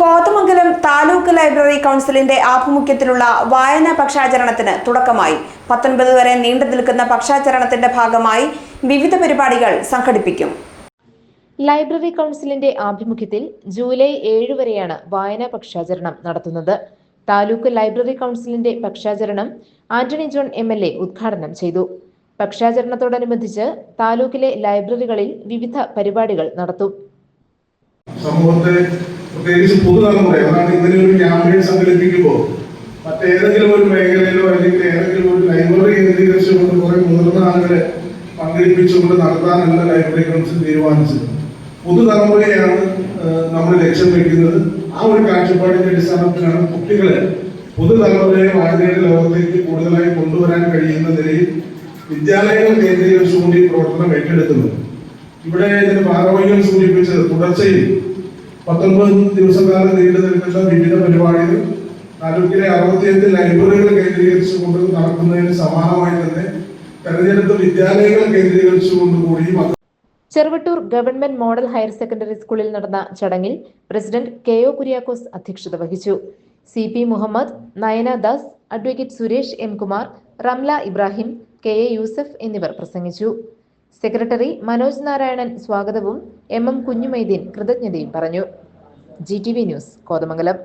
Kothamangalam taluk library കൗൺസിലിന്റെ ആഭിമുഖ്യത്തിലുള്ള വായനാ പക്ഷാചരണത്തിന് തുടക്കമായി. പത്തൊൻപത് വരെ നീണ്ടു നിൽക്കുന്ന പക്ഷാചരണത്തിന്റെ ഭാഗമായി വിവിധ പരിപാടികൾ സംഘടിപ്പിക്കും. ലൈബ്രറി കൗൺസിലിന്റെ ആഭിമുഖ്യത്തിൽ ജൂലൈ ഏഴ് വരെയാണ് വായനാ പക്ഷാചരണം നടത്തുന്നത്. താലൂക്ക് ലൈബ്രറി കൗൺസിലിന്റെ പക്ഷാചരണം Antony John M L A ഉദ്ഘാടനം ചെയ്തു. പക്ഷാചരണത്തോടനുബന്ധിച്ച് താലൂക്കിലെ ലൈബ്രറികളിൽ വിവിധ പരിപാടികൾ നടത്തും. സമൂഹത്തെ പ്രത്യേകിച്ച് പുതുതലമുറ അതാണ് ഇങ്ങനെ ഒരു ക്യാമ്പയിൻ സംഘടിപ്പിക്കുമ്പോൾ മറ്റേതെങ്കിലും ഒരു മേഖലയിലോ അല്ലെങ്കിൽ ഏതെങ്കിലും ഒരു ലൈബ്രറി കേന്ദ്രീകരിച്ചുകൊണ്ട് കുറെ മുതിർന്ന ആളുകളെ പങ്കെടുപ്പിച്ചുകൊണ്ട് നടത്താനല്ല ലൈബ്രറി കൗൺസിൽ തീരുമാനിച്ചത്. പുതുതലമുറയാണ് നമ്മൾ ലക്ഷ്യം വെക്കുന്നത്. ആ ഒരു കാഴ്ചപ്പാടിന്റെ അടിസ്ഥാനത്തിലാണ് കുട്ടികളെ പുതുതലമുറയെ വായനയുടെ ലോകത്തേക്ക് കൂടുതലായി കൊണ്ടുവരാൻ കഴിയുന്ന നിലയിൽ വിദ്യാലയങ്ങൾ കേന്ദ്രീകരിച്ചുകൊണ്ട് ഈ പ്രവർത്തനം ഏറ്റെടുക്കുന്നത്. ഇവിടെ ഇതിന് ഭാരവാഹികൾ സൂചിപ്പിച്ചത് തുടർച്ചയിൽ പത്തൊൻപത് ദിവസക്കാലം നീണ്ടു നിൽക്കുന്ന വിവിധ പരിപാടികൾ. താലൂക്കിലെ അറുപത്തിയഞ്ച് ലൈബ്രറികൾ കേന്ദ്രീകരിച്ചുകൊണ്ട് നടക്കുന്നതിന് സമാനമായി തന്നെ തെരഞ്ഞെടുത്ത വിദ്യാലയങ്ങൾ കേന്ദ്രീകരിച്ചുകൊണ്ട് കൂടി Cheruvattoor government model higher secondary സ്കൂളിൽ നടന്ന ചടങ്ങിൽ പ്രസിഡന്റ് കെ ഒ കുര്യാക്കോസ് അധ്യക്ഷത വഹിച്ചു. C P Muhammad Nayana Das advocate Suresh M Kumar Ramla Ibrahim K A Yusuf എന്നിവർ പ്രസംഗിച്ചു. സെക്രട്ടറി മനോജ് നാരായണൻ സ്വാഗതവും എം എം കുഞ്ഞുമൈദീൻ കൃതജ്ഞതയും പറഞ്ഞു. G T V news Kothamangalam.